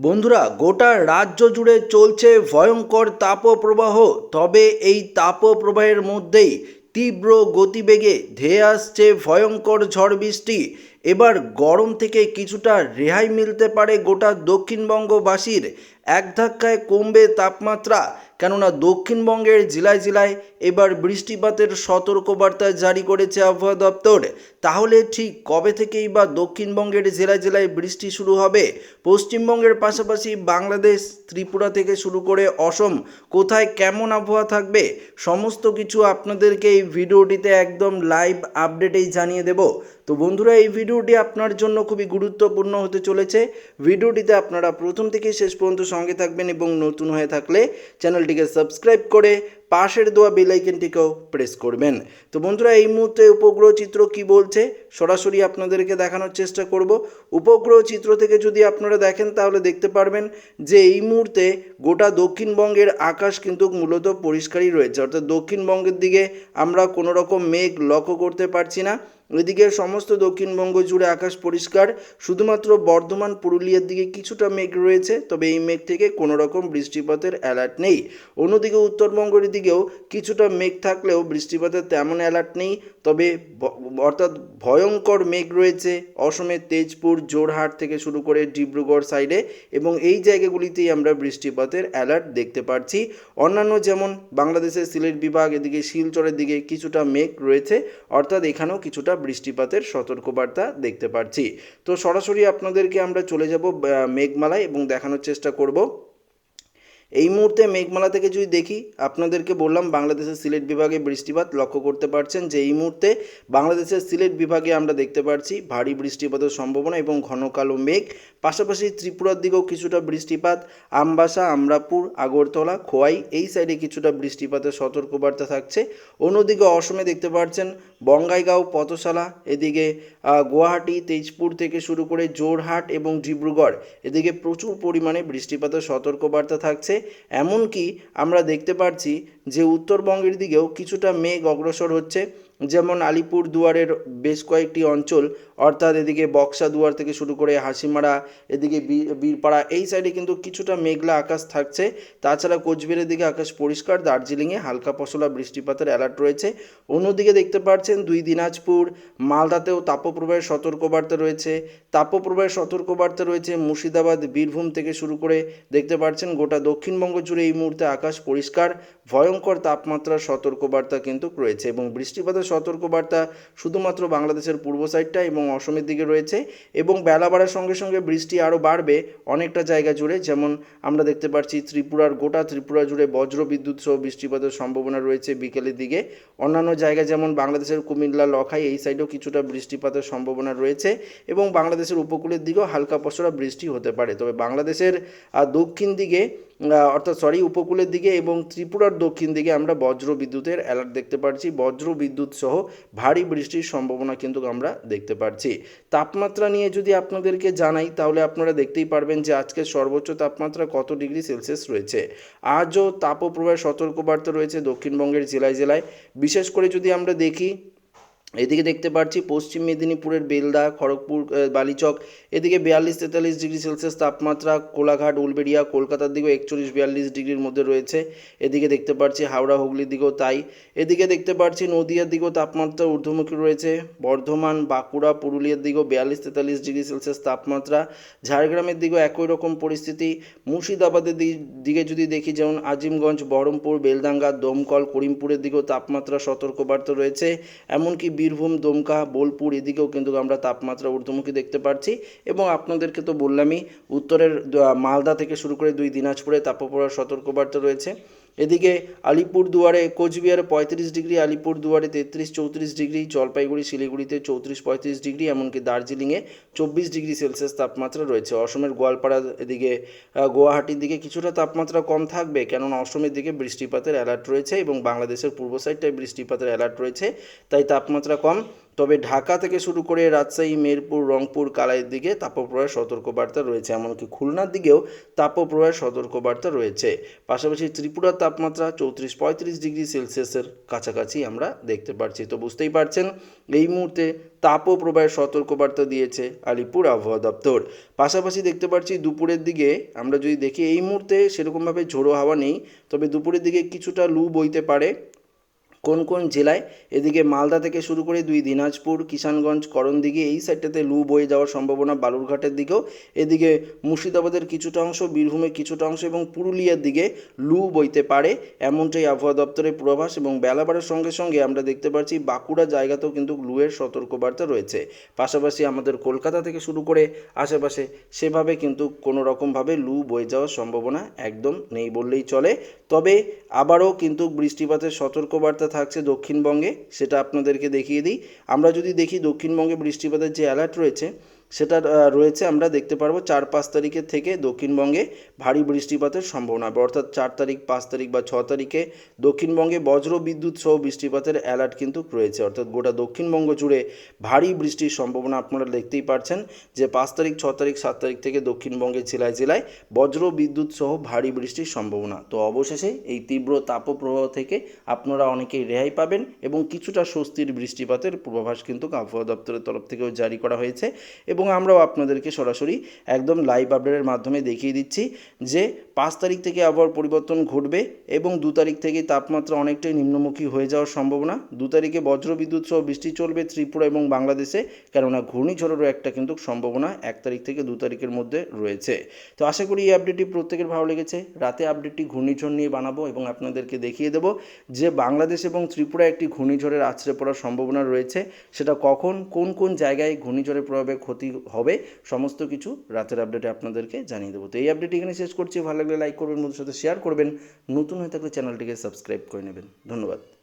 বন্ধুরা, গোটা রাজ্য জুড়ে চলছে ভয়ঙ্কর তাপপ্রবাহ। তবে এই তাপপ্রবাহের মধ্যেই তীব্র গতিবেগে ধেয়ে আসছে ভয়ঙ্কর ঝড় বৃষ্টি। এবার গরম থেকে কিছুটা রেহাই মিলতে পারে গোটা দক্ষিণবঙ্গবাসীর। এক ধাক্কায় কমবে তাপমাত্রা। কেননা দক্ষিণবঙ্গের জেলায় জেলায় এবার বৃষ্টিপাতের সতর্কবার্তা জারি করেছে আবহাওয়া দপ্তর। তাহলে ঠিক কবে থেকেই বা দক্ষিণবঙ্গের জেলায় জেলায় বৃষ্টি শুরু হবে? পশ্চিমবঙ্গের পাশাপাশি বাংলাদেশ, ত্রিপুরা থেকে শুরু করে অসম, কোথায় কেমন আবহাওয়া থাকবে? সমস্ত কিছু আপনাদেরকে এই ভিডিওটিতে একদম লাইভ আপডেটেই জানিয়ে দেব। তো বন্ধুরা, এই ভিডিওটি আপনার জন্য খুবই গুরুত্বপূর্ণ হতে চলেছে। ভিডিওটিতে আপনারা প্রথম থেকে শেষ পর্যন্ত সঙ্গে থাকবেন এবং নতুন হয়ে থাকলে চ্যানেলটিকে সাবস্ক্রাইব করে পাশের দেওয়া বেলাইকেনটিকেও প্রেস করবেন। তো বন্ধুরা, এই মুহূর্তে উপগ্রহ চিত্র কি বলছে? সরাসরি আপনাদেরকে দেখানোর চেষ্টা করব। উপগ্রহ চিত্র থেকে যদি আপনারা দেখেন, তাহলে দেখতে পারবেন যে এই মুহূর্তে গোটা দক্ষিণবঙ্গের আকাশ কিন্তু মূলত পরিষ্কারই রয়েছে। অর্থাৎ দক্ষিণবঙ্গের দিকে আমরা কোনো রকম মেঘ লক্ষ্য করতে পারছি না। এদিকে সমস্ত দক্ষিণবঙ্গ জুড়ে আকাশ পরিষ্কার। শুধুমাত্র বর্ধমান, পুরুলিয়ার দিকে কিছুটা মেঘ রয়েছে, তবে এই মেঘ থেকে কোনো রকম বৃষ্টিপাতের অ্যালার্ট নেই। অন্যদিকে উত্তরবঙ্গের দিকেও কিছুটা মেঘ থাকলেও বৃষ্টিপাতের তেমন অ্যালার্ট নেই। তবে অর্থাৎ ভয়ঙ্কর মেঘ রয়েছে অসমের তেজপুর জোরহাট থেকে শুরু করে ডিব্রুগড় সাইডে এবং এই জায়গাগুলিতেই আমরা বৃষ্টিপাতের অ্যালার্ট দেখতে পাচ্ছি অন্যান্য যেমন বাংলাদেশের সিলেট বিভাগ, এদিকে শিলচরের দিকে কিছুটা মেঘ রয়েছে, অর্থাৎ এখানেও কিছুটা বৃষ্টিপাতের সতর্কবার্তা দেখতে পাচ্ছি তো সরাসরি আপনাদেরকে আমরা চলে যাব মেঘমালায় এবং দেখানোর চেষ্টা করব। এই মুহূর্তে মেঘমালা থেকে যদি দেখি, আপনাদেরকে বললাম বাংলাদেশের সিলেট বিভাগে বৃষ্টিপাত লক্ষ্য করতে পারছেন যে এই মুহূর্তে বাংলাদেশের সিলেট বিভাগে আমরা দেখতে পাচ্ছি ভারী বৃষ্টিপাতের সম্ভাবনা এবং ঘন কালো মেঘ। পাশাপাশি ত্রিপুরার দিকেও কিছুটা বৃষ্টিপাত, আমবাসা, আমরাপুর, আগরতলা, খোয়াই, এই সাইডে কিছুটা বৃষ্টিপাতের সতর্কবার্তা থাকছে। অন্যদিকে অসমে দেখতে পাচ্ছেন বঙ্গাইগাঁও, পথশালা, এদিকে গুয়াহাটি, তেজপুর থেকে শুরু করে জোরহাট এবং ডিব্রুগড়। এদিকে প্রচুর পরিমাণে বৃষ্টিপাতের সতর্কবার্তা থাকছে। এমনকি আমরা দেখতে পাচ্ছি যে উত্তরবঙ্গের দিকেও কিছুটা মেঘ অগ্রসর হচ্ছে। যেমন আলিপুর দুয়ারের বেশ কয়েকটি অঞ্চল, অর্থাৎ এদিকে বক্সা দুয়ার থেকে শুরু করে হাসিমারা, এদিকে বীরপাড়া, এই সাইডে কিন্তু কিছুটা মেঘলা আকাশ থাকছে। তাছাড়া কোচবিহারের দিকে আকাশ পরিষ্কার, দার্জিলিংয়ে হালকা পশলা বৃষ্টিপাতের অ্যালার্ট রয়েছে। অন্যদিকে দেখতে পাচ্ছেন দুই দিনাজপুর, মালদাতেও তাপপ্রবাহের সতর্কবার্তা রয়েছে। তাপপ্রবাহের সতর্কবার্তা রয়েছে মুর্শিদাবাদ, বীরভূম থেকে শুরু করে দেখতে পাচ্ছেন গোটা দক্ষিণবঙ্গ জুড়ে এই মুহূর্তে আকাশ পরিষ্কার। ভয়ঙ্কর তাপমাত্রার সতর্কবার্তা কিন্তু রয়েছে এবং বৃষ্টিপাতের সতর্কবার্তা শুধুমাত্র বাংলাদেশের পূর্ব সাইডটা এবং অসমের দিকে রয়েছে এবং বেলা বাড়ার সঙ্গে সঙ্গে বৃষ্টি আরও বাড়বে অনেকটা জায়গা জুড়ে। যেমন আমরা দেখতে পাচ্ছি ত্রিপুরার গোটা ত্রিপুরা জুড়ে বজ্র বিদ্যুৎ সহ বৃষ্টিপাতের সম্ভাবনা রয়েছে বিকেলের দিকে। অন্যান্য জায়গা যেমন বাংলাদেশের কুমিল্লা, লখাই এই সাইডেও কিছুটা বৃষ্টিপাতের সম্ভাবনা রয়েছে এবং বাংলাদেশের উপকূলের দিকেও হালকা পশরা বৃষ্টি হতে পারে। তবে বাংলাদেশের দক্ষিণ দিকে অর্থাৎ সরি উপকূলের দিকে এবং ত্রিপুরার দক্ষিণ দিকে আমরা বজ্র বিদ্যুতের অ্যালার্ট দেখতে পাচ্ছি বজ্র বিদ্যুৎ সহ ভারী বৃষ্টির সম্ভাবনা কিন্তু আমরা দেখতে পাচ্ছি তাপমাত্রা নিয়ে যদি আপনাদেরকে জানাই, তাহলে আপনারা দেখতেই পারবেন যে আজকের সর্বোচ্চ তাপমাত্রা কত ডিগ্রি সেলসিয়াস রয়েছে। আজও তাপপ্রবাহের সতর্কবার্তা রয়েছে দক্ষিণবঙ্গের জেলায় জেলায়। বিশেষ করে যদি আমরা দেখি এদিকে দেখতে পাচ্ছি পশ্চিম মেদিনীপুরের বেলদা, খড়গপুর বালিচক, এদিকে বিয়াল্লিশ তেতাল্লিশ ডিগ্রি সেলসিয়াস তাপমাত্রা, কোলাঘাট, উলবেড়িয়া, কলকাতার দিকেও একচল্লিশ বিয়াল্লিশ ডিগ্রির মধ্যে রয়েছে। এদিকে দেখতে পাচ্ছি হাওড়া, হুগলির দিকেও তাই। এদিকে দেখতে পাচ্ছি নদিয়ার দিকেও তাপমাত্রা ঊর্ধ্বমুখী রয়েছে। বর্ধমান, বাঁকুড়া, পুরুলিয়ার দিকেও বিয়াল্লিশ তেতাল্লিশ ডিগ্রি সেলসিয়াস তাপমাত্রা। ঝাড়গ্রামের দিকেও একই রকম পরিস্থিতি। মুর্শিদাবাদের দিকে যদি দেখি যেমন আজিমগঞ্জ, বহরমপুর, বেলডাঙ্গা, দমকল, করিমপুরের দিকেও তাপমাত্রা সতর্কবার্তা রয়েছে। এমনকি বীরভূম, দমকা, বোলপুর এদিকেও কিন্তু আমরা তাপমাত্রা ঊর্ধ্বমুখী দেখতে পাচ্ছি এবং আপনাদেরকে তো বললামই, উত্তরের মালদা থেকে শুরু করে দুই দিনাজপুরে তাপপ্রবাহ সতর্কবার্তা রয়েছে। এদিকে আলিপুর দুয়ারে কোচবিহারে পঁয়ত্রিশ ডিগ্রি আলিপুর দুয়ারে তেত্রিশ, চৌত্রিশ ডিগ্রি, জলপাইগুড়ি, শিলিগুড়িতে চৌত্রিশ, পঁয়ত্রিশ ডিগ্রি, এমনকি দার্জিলিংয়ে চব্বিশ ডিগ্রি সেলসিয়াস তাপমাত্রা রয়েছে। অসমের গোয়ালপাড়া এদিকে গুয়াহাটির দিকে কিছুটা তাপমাত্রা কম থাকবে, কেননা অসমের দিকে বৃষ্টিপাতের অ্যালার্ট রয়েছে এবং বাংলাদেশের পূর্ব সাইডটায় বৃষ্টিপাতের অ্যালার্ট রয়েছে, তাই তাপমাত্রা কম। তবে ঢাকা থেকে শুরু করে রাজশাহী, মেরপুর, রংপুর কালাইয়ের দিকে তাপপ্রবাহের সতর্কবার্তা রয়েছে, এমনকি খুলনার দিকেও তাপপ্রবাহের সতর্কবার্তা রয়েছে। পাশাপাশি ত্রিপুরার তাপমাত্রা চৌত্রিশ পঁয়ত্রিশ ডিগ্রি সেলসিয়াসের কাছাকাছি আমরা দেখতে পাচ্ছি তো বুঝতেই পারছেন, এই মুহূর্তে তাপপ্রবাহের সতর্কবার্তা দিয়েছে আলিপুর আবহাওয়া দপ্তর। পাশাপাশি দেখতে পাচ্ছি দুপুরের দিকে আমরা যদি দেখি, এই মুহূর্তে সেরকমভাবে ঝোড়ো হাওয়া নেই, তবে দুপুরের দিকে কিছুটা লু বইতে পারে। কোন কোন জেলায়? এদিকে মালদা থেকে শুরু করে দুই দিনাজপুর, কিষানগঞ্জ, করণদিঘি এই সাইডটাতে লু বয়ে যাওয়ার সম্ভাবনা বালুরঘাটের দিকেও। এদিকে মুর্শিদাবাদের কিছুটা অংশ বীরভূমের কিছুটা অংশ এবং পুরুলিয়ার দিকে লু বইতে পারে। এমনটাই আবহাওয়া দপ্তরের পূর্বাভাস এবং বেলা বাড়ার সঙ্গে সঙ্গে আমরা দেখতে পাচ্ছি বাঁকুড়া জায়গাতেও কিন্তু লুয়ের সতর্কবার্তা রয়েছে। পাশাপাশি আমাদের কলকাতা থেকে শুরু করে আশেপাশে সেভাবে কিন্তু কোনো রকমভাবে লু বয়ে যাওয়ার সম্ভাবনা একদম নেই বললেই চলে। তবে আবারও কিন্তু বৃষ্টিপাতের সতর্কবার্তা থাকছে দক্ষিণবঙ্গে সেটা আপনাদেরকে দেখিয়ে দিই। আমরা যদি দেখি দক্ষিণবঙ্গে বৃষ্টিপাতের যে অ্যালার্ট রয়েছে সেটা রয়েছে, আমরা দেখতে পারব চার পাঁচ তারিখের থেকে দক্ষিণবঙ্গে ভারী বৃষ্টিপাতের সম্ভাবনা অর্থাৎ চার তারিখ, পাঁচ তারিখ বা ছ তারিখে দক্ষিণবঙ্গে বজ্র বিদ্যুৎ সহ বৃষ্টিপাতের অ্যালার্ট কিন্তু রয়েছে। অর্থাৎ গোটা দক্ষিণবঙ্গ জুড়ে ভারী বৃষ্টির সম্ভাবনা আপনারা দেখতেই পারছেন যে পাঁচ তারিখ, ছ তারিখ, সাত তারিখ থেকে দক্ষিণবঙ্গের জেলায় জেলায় বজ্র বিদ্যুৎ সহ ভারী বৃষ্টির সম্ভাবনা। তো অবশেষে এই তীব্র তাপপ্রবাহ থেকে আপনারা অনেকেই রেহাই পাবেন এবং কিছুটা স্বস্তির বৃষ্টিপাতের পূর্বাভাস কিন্তু আবহাওয়া দপ্তরের তরফ থেকেও জারি করা হয়েছে এবং আমরাও আপনাদেরকে সরাসরি একদম লাইভ আপডেটের মাধ্যমে দেখিয়ে দিচ্ছি যে পাঁচ তারিখ থেকে আবহাওয়ার পরিবর্তন ঘটবে এবং দু তারিখ থেকে তাপমাত্রা অনেকটাই নিম্নমুখী হয়ে যাওয়ার সম্ভাবনা। দু তারিখে বজ্রবিদ্যুৎ সহ বৃষ্টি চলবে ত্রিপুরা এবং বাংলাদেশে, কেননা ঘূর্ণিঝড়েরও একটা কিন্তু সম্ভাবনা এক তারিখ থেকে দু তারিখের মধ্যে রয়েছে। তো আশা করি এই আপডেটটি প্রত্যেকের ভালো লেগেছে। রাতে আপডেটটি ঘূর্ণিঝড় নিয়ে বানাবো এবং আপনাদেরকে দেখিয়ে দেবো যে বাংলাদেশ এবং ত্রিপুরা একটি ঘূর্ণিঝড়ের আছড়ে পড়ার সম্ভাবনা রয়েছে। সেটা কখন, কোন কোন জায়গায় ঘূর্ণিঝড়ের প্রভাবে ক্ষতি হবে, সমস্ত কিছু রাতের আপডেটে আপনাদেরকে জানিয়ে দেবো। তো এই আপডেট এখানে শেষ করছি। ভালো লাগলে লাইক করবেন বন্ধুর সাথে শেয়ার করবেন। নতুন হয়ে থাকলে চ্যানেলটিকে সাবস্ক্রাইব করে নেবেন। ধন্যবাদ।